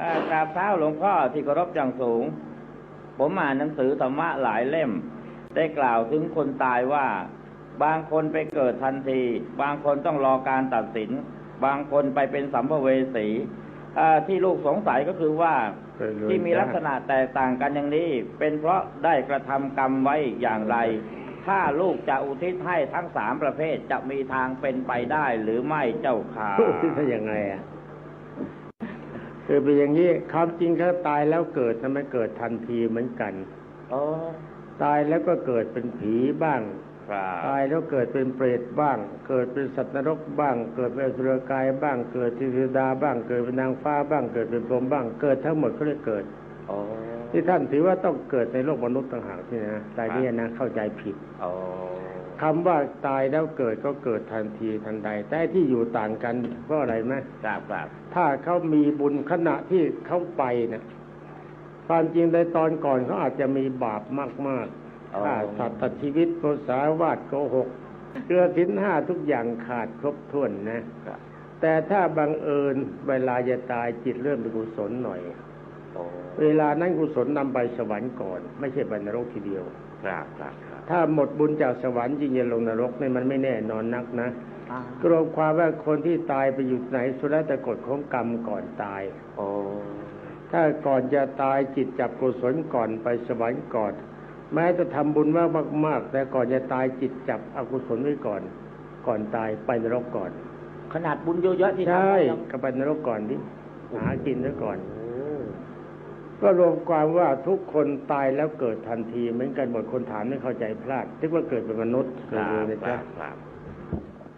อ่ากราบเท้าหลวงพ่อที่เคารพอย่างสูง ผมอ่านหนังสือธรรมะหลายเล่ม ได้กล่าวถึงคนตายว่า บางคนไปเกิดทันที บางคนต้องรอการตัดสิน บางคนไปเป็นสัมภเวสีอ่าที่ลูกสงสัยก็คือว่าเออเลยที่มีลักษณะแตกต่างกันอย่างนี้ เป็นเพราะได้กระทำกรรมไว้อย่างไร ถ้าลูกจะอุทิศให้ทั้งสามประเภทจะมีทางเป็นไปได้หรือไม่เจ้าค่ะถ้ายังไงอะ คือเป็นอย่างนี้ความจริงเขาตายแล้วเกิดทำไมเกิดทันทีเหมือนกันอ๋อตายแล้วก็เกิดเป็นผีบ้างครับตายแล้วเกิดเป็นเปรตบ้าง เกิดเป็นสัตว์นรกบ้าง เกิดเป็นอสุรกายบ้าง เกิดเป็นเทวดาบ้าง เกิดเป็นนางฟ้าบ้าง เกิดเป็นพรหมบ้าง เกิดทั้งหมดเขาเรียกเกิด อ๋อ ที่ท่านถือว่าต้องเกิดในโลกมนุษย์ต่างหากที่นะรายนี้นะเข้าใจผิดอ๋อคำว่าตายแล้วเกิดก็เกิดทันทีทันใด แต่ที่อยู่ต่างกันเพราะอะไรไหมครับครับถ้าเขามีบุญขณะที่เขาไปเนี่ยความจริงในตอนก่อนเขาอาจจะมีบาปมากๆฆ่าสัตว์ตัดชีวิตโมสาวาดโกหกเกลือสินห้าทุกอย่างขาดครบถ้วนนะครับแต่ถ้าบังเอิญเวลาจะตายจิตเริ่มเป็นกุศลหน่อยโอ้ เวลานั้นกุศลนำไปสวรรค์ก่อน ไม่ใช่ไปนรกทีเดียวครับครับครับถ้าหมดบุญจากสวรรค์จริงจะลงนรกนี่มันไม่แน่นอนนักนะอ่ากรวมความว่าคนที่ตายไปอยู่ไหนสุดแล้วแต่กฎของกรรมก่อนตายโอ้ถ้าก่อนจะตายจิตจับกุศลก่อนไปสวรรค์ก่อน แม้จะทำบุญมากมากๆแต่ก่อนจะตายจิตจับอกุศลไว้ก่อน ก่อนตายไปนรกก่อน ขนาดบุญเยอะๆที่ทำใช่ไว้ยังก็ไปนรกก่อนดิหากินซะก่อนโอ้ ก็รวมความว่าทุกคนตายแล้วเกิดทันทีเหมือนกันหมดคนถามไม่เข้าใจพลาดนึกว่าเกิดเป็นมนุษย์คเกิดรับเลยนะครัจ๊ะบครับ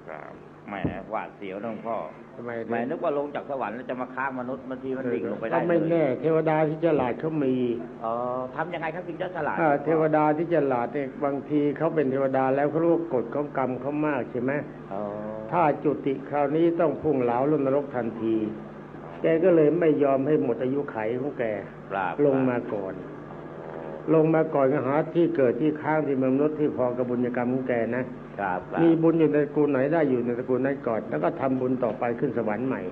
ครับแหมหวาดเสียวนะหลวงพ่อทำไมแหมนึกว่าลงจากสวรรค์แล้วจะมาค้างมนุษย์บางทีมันดิ่งลงไปได้ก็ไม่เลยแน่ เทวดาที่ฉลาดเขามีอ๋อทำยังไงครับถึงจะฉลาดถ้าเทวดาที่ฉลาดเนี่ยบางทีเขาเป็นเทวดาแล้วเขารู้ว่ากฎของกรรมเขามากใช่ไหมอ๋อถ้าจุติคราวนี้ต้องพุ่งเหลาลงนรกทันทีแกก็เลยไม่ยอมให้หมดอายุไขของแกครับลงมาก่อน ลงมาก่อนก็หาที่เกิดที่ข้างที่เมืองมนุษย์ที่พอกับบุญกรรมของแกนะครับครับมีบุญอยู่ในตระกูลไหนได้อยู่ในตระกูลนั้นก่อน แล้วก็ทำบุญต่อไปขึ้นสวรรค์ใหม่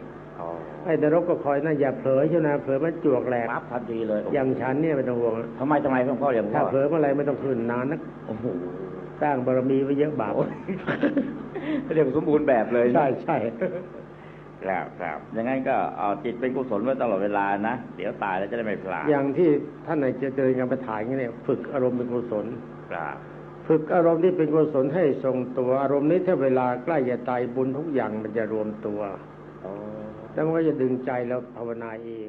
อ๋อไอ้นรกก็คอยนะอย่าเผลอใช่ไหมเผลอมันจวกแหลกปั๊บทันทีเลยโอย่างฉันเนี่ยไม่ต้องห่วงทำไมทำไมหลวงพ่ออย่างพ่ถ้าอเผลอเมื่อไหรไม่ต้องขึ้นนานนักโอ้โหสร้างบารมีไว้เยอะบาปโอ้ยเรียกสมบูรณ์แบบเลยใช่ใช่ ครับครับอย่างนั้นก็เอาจิตเป็นกุศลไว้ตลอดเวลานะเดี๋ยวตายแล้วจะได้ไม่พลาดอย่างที่ท่านไหนจะเจริญกรรมฐานเนี่ยฝึกอารมณ์เป็นกุศลครับฝึกอารมณ์ที่เป็นกุศลให้ทรงตัวอารมณ์นี้ถ้าเวลาใกล้จะตายบุญทุกอย่างมันจะรวมตัวอ๋อแล้วมันก็จะดึงใจเราภาวนาเอง